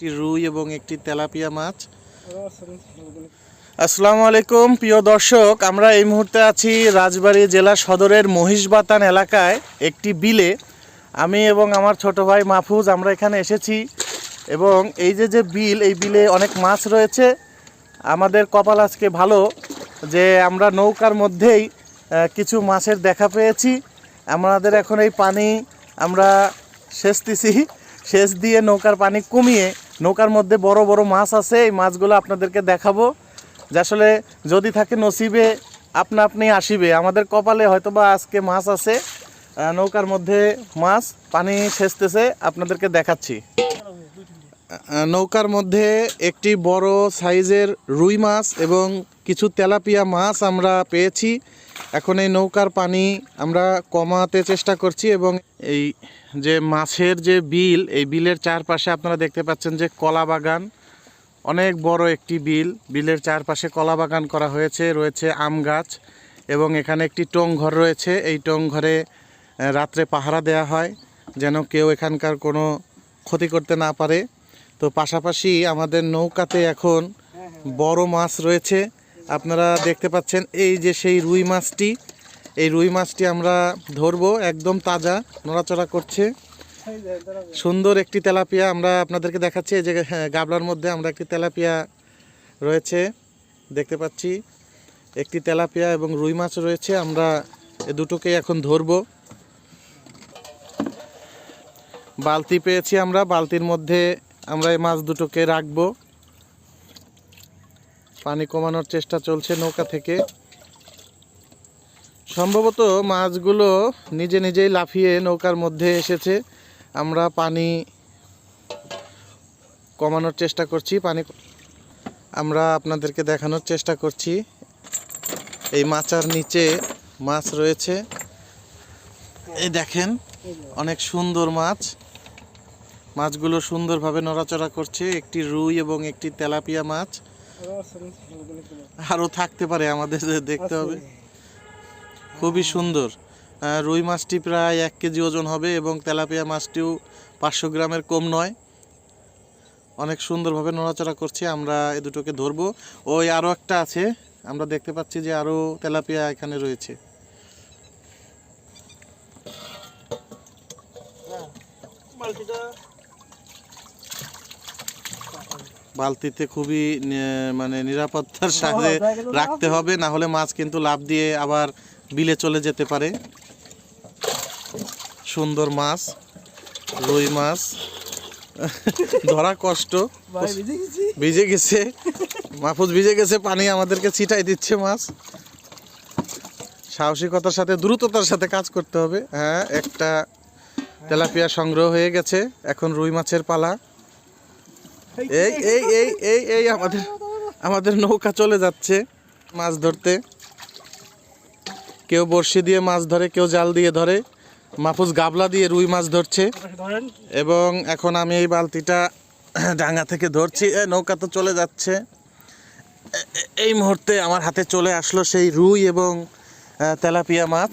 একটি রুই এবং একটি তেলাপিয়া মাছ। আসসালামু আলাইকুম প্রিয় দর্শক আমরা এই মুহূর্তে আছি রাজবাড়ী জেলা সদরের মহিষবাতান এলাকায় একটি বিলে। আমি এবং আমার ছোট ভাই মাহফুজ আমরা এখানে এসেছি এবং এই যে যে বিল এই বিলে অনেক মাছ রয়েছে। আমাদের কপাল আজকে ভালো যে আমরা নৌকার মধ্যেই কিছু মাছের দেখা পেয়েছি। আমাদের এখন এই পানি আমরা সেচতেছি। সেচ দিয়ে নৌকার পানি কমিয়ে নৌকার মধ্যে বড় বড় মাছ আছে, এই মাছগুলো আপনাদেরকে দেখাবো। যে আসলে যদি থাকে নসিবে, আপনা আপনি আসিবে। আমাদের কপালে হয়তো বা আজকে মাছ আছে নৌকার মধ্যে মাছ, পানি সেচতেছে, আপনাদেরকে দেখাচ্ছি। নৌকার মধ্যে একটি বড় সাইজের রুই মাছ এবং কিছু তেলাপিয়া মাছ আমরা পেয়েছি। এখন এই নৌকার পানি আমরা কমাতে চেষ্টা করছি এবং এই যে মাছের যে বিল, এই বিলের চারপাশে আপনারা দেখতে পাচ্ছেন যে কলা বাগান, অনেক বড় একটি বিল। বিলের চারপাশে কলা বাগান করা হয়েছে, রয়েছে আম গাছ এবং এখানে একটি টং ঘর রয়েছে। এই টং ঘরে রাত্রে পাহারা দেয়া হয় যেন কেউ এখানকার কোনো ক্ষতি করতে না পারে। তো পাশাপাশি আমাদের নৌকাতে এখন বড় মাছ রয়েছে। আপনারা দেখতে পাচ্ছেন এই যে সেই রুই মাছটি। এই রুই মাছটি আমরা ধরবো একদম তাজা নড়াচড়া করছে। সুন্দর একটি তেলাপিয়া আমরা আপনাদেরকে দেখাচ্ছি। এই যে হ্যাঁ, গাবলার মধ্যে আমরা একটি তেলাপিয়া রয়েছে দেখতে পাচ্ছি। একটি তেলাপিয়া এবং রুই মাছ রয়েছে আমরা এ দুটোকে এখন ধরবো। বালতি পেয়েছি আমরা বালতির মধ্যে আমরা এই মাছ দুটোকে রাখব। পানি কমানোর চেষ্টা চলছে নৌকা থেকে। সম্ভবত মাছগুলো নিজে নিজেই লাফিয়ে নৌকার মধ্যে এসেছে। আমরা পানি কমানোর চেষ্টা করছি, পানি আমরা আপনাদেরকে দেখানোর চেষ্টা করছি। এই মাচার নিচে মাছ রয়েছে। এই দেখেন, অনেক সুন্দর মাছ। মাছগুলো সুন্দরভাবে নড়াচড়া করছে। একটি রুই এবং একটি তেলাপিয়া মাছ। আরও থাকতে পারে আমাদের, দেখতে হবে। খুবই সুন্দর। রুই মাছটি প্রায় এক কেজি ওজন হবে এবং তেলাপিয়া মাছটিও পাঁচশো গ্রামের কম নয়। অনেক সুন্দরভাবে নড়াচড়া করছে, আমরা এ দুটোকে ধরবো। ওই আরও একটা আছে, আমরা দেখতে পাচ্ছি যে আরও তেলাপিয়া এখানে রয়েছে। বালতিতে খুবই মানে নিরাপত্তার সাথে রাখতে হবে না হলে মাছ কিন্তু লাভ দিয়ে আবার বিলে চলে যেতে পারে। সুন্দর মাছ রুই মাছ ধরা কষ্ট। ভিজে গেছে। মাহফুজ ভিজে গেছে পানি আমাদেরকে ছিটাই দিচ্ছে মাছ। সাহসিকতার সাথে দ্রুততার সাথে কাজ করতে হবে। হ্যাঁ একটা তেলাপিয়া সংগ্রহ হয়ে গেছে। এখন রুই মাছের পালা। এই এই এই এই এই আমাদের আমাদের নৌকা চলে যাচ্ছে মাছ ধরতে। কেউ বড়শি দিয়ে মাছ ধরে কেউ জাল দিয়ে ধরে। মাহফুজ গাবলা দিয়ে রুই মাছ ধরছে। এবং এখন আমি এই বালতিটা ডাঙ্গা থেকে ধরছি। এ, নৌকা তো চলে যাচ্ছে। এই মুহূর্তে আমার হাতে চলে আসলো সেই রুই এবং তেলাপিয়া মাছ।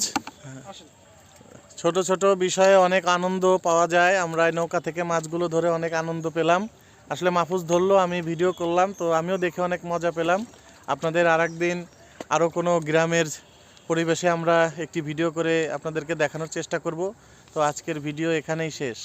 ছোট ছোট বিষয়ে অনেক আনন্দ পাওয়া যায়। আমরা এই নৌকা থেকে মাছগুলো ধরে অনেক আনন্দ পেলাম। আসলে মাহফুজ ধরলো, আমি ভিডিও করলাম, তো আমিও দেখে অনেক মজা পেলাম। আপনাদের আর একদিন আরও কোনো গ্রামের পরিবেশে আমরা একটি ভিডিও করে আপনাদেরকে দেখানোর চেষ্টা করব। তো আজকের ভিডিও এখানেই শেষ।